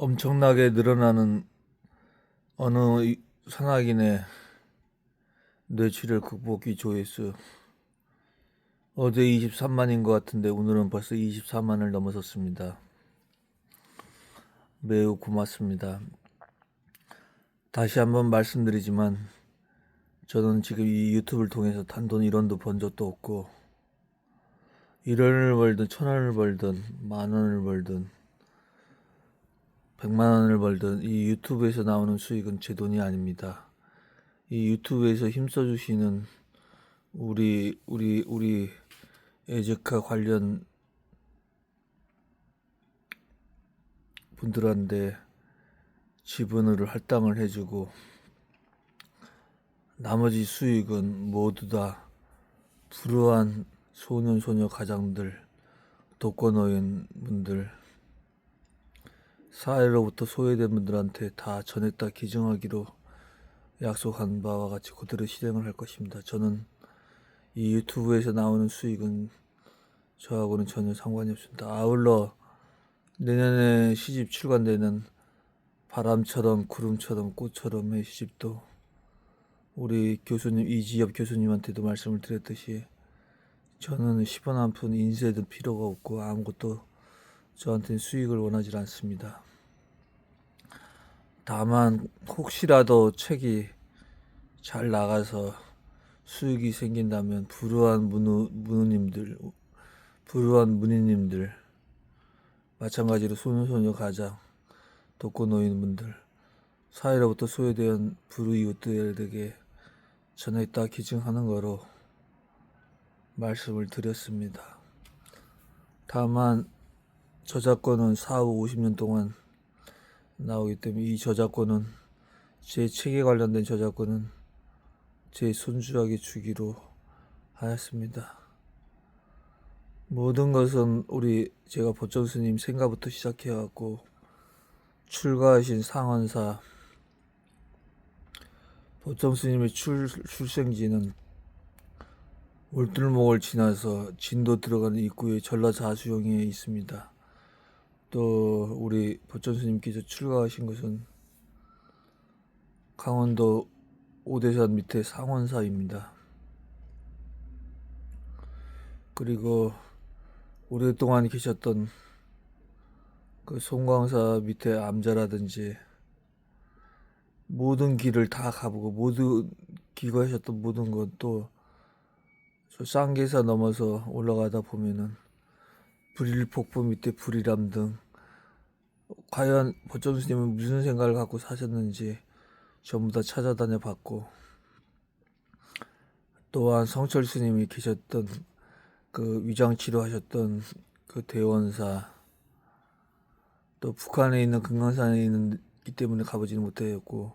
엄청나게 늘어나는 어느 이- 산악인의 뇌출혈 극복기 조회수 어제 23만인 것 같은데 오늘은 벌써 24만을 넘어섰습니다. 매우 고맙습니다. 다시 한번 말씀드리지만 저는 지금 이 유튜브를 통해서 단돈 1원도 번 적도 없고 1원을 벌든 천원을 벌든 만원을 벌든 100만 원을 벌든 이 유튜브에서 나오는 수익은 제 돈이 아닙니다. 이 유튜브에서 힘써 주시는 우리 우리 우리 에즈카 관련 분들한테 지분을 할당을 해주고 나머지 수익은 모두 다 불우한 소년 소녀 가장들 독거노인 분들 사회로부터 소외된 분들한테 다 전했다 기증하기로 약속한 바와 같이 그대로 실행을 할 것입니다. 저는 이 유튜브에서 나오는 수익은 저하고는 전혀 상관이 없습니다. 아울러 내년에 시집 출간되는 바람처럼 구름처럼 꽃처럼의 시집도 우리 교수님 이지엽 교수님한테도 말씀을 드렸듯이 저는 10원 한 푼 인쇄도 필요가 없고 아무것도 저한테는 수익을 원하지 않습니다. 다만 혹시라도 책이 잘 나가서 수익이 생긴다면 불우한 문우, 문우님들, 불우한 문희님들, 마찬가지로 소녀소녀 가장, 독거노인분들, 사회로부터 소외된 불우이웃들에게 전했다 기증하는 거로 말씀을 드렸습니다. 다만 저작권은 4, 5, 50년 동안 나오기 때문에 이 저작권은 제 책에 관련된 저작권은 제 손주에게 주기로 하였습니다. 모든 것은 우리 제가 보정 스님 생가부터 시작해 갖고 출가하신 상원사 보정 스님의 출, 출생지는 올들목을 지나서 진도 들어가는 입구에 전라자수영에 있습니다. 또 우리 보천 스님께서 출가하신 것은 강원도 오대산 밑에 상원사입니다. 그리고 오랫동안 계셨던 그 송광사 밑에 암자라든지 모든 길을 다 가보고 모든 기거하셨던 모든 것도 저 쌍계사 넘어서 올라가다 보면은 불일 폭포 밑에 불이람 등 과연 보정 스님은 무슨 생각을 갖고 사셨는지 전부 다 찾아다녀 봤고 또한 성철 스님이 계셨던 그 위장 치료하셨던 그 대원사 또 북한에 있는 금강산에 있기 때문에 가보지는 못하였고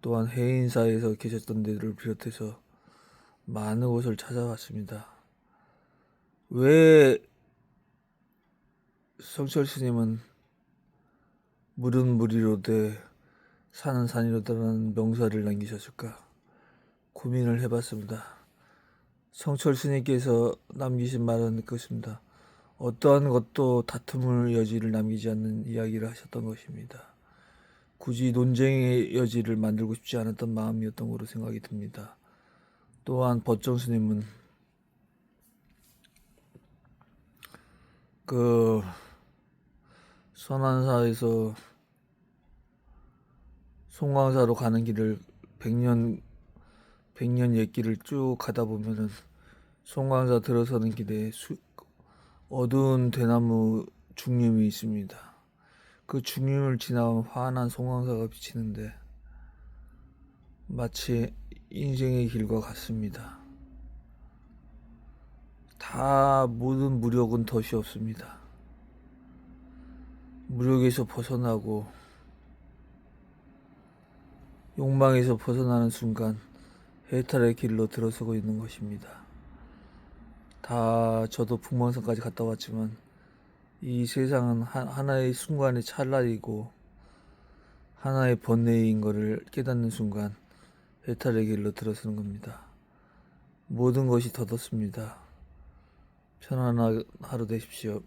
또한 해인사에서 계셨던 데를 비롯해서 많은 곳을 찾아봤습니다. 왜 성철 스님은 물은 물이로되 산은 산이로다라는 명사를 남기셨을까 고민을 해봤습니다. 성철 스님께서 남기신 말은 그것입니다. 어떠한 것도 다툼을 여지를 남기지 않는 이야기를 하셨던 것입니다. 굳이 논쟁의 여지를 만들고 싶지 않았던 마음이었던 거로 생각이 듭니다. 또한 법정 스님은 그 선안사에서 송광사로 가는 길을 100년 100년 옛길을 쭉 가다 보면은 송광사 들어서는 길에 수, 어두운 대나무 중림이 있습니다. 그 중림을 지나면 환한 송광사가 비치는데 마치 인생의 길과 같습니다. 다 모든 무력은 덫이 없습니다. 무력에서 벗어나고 욕망에서 벗어나는 순간 해탈의 길로 들어서고 있는 것입니다. 다 저도 북망산까지 갔다 왔지만 이 세상은 하, 하나의 순간의 찰나이고 하나의 번뇌인 것을 깨닫는 순간 해탈의 길로 들어서는 겁니다. 모든 것이 덧없습니다. 편안한 하루 되십시오.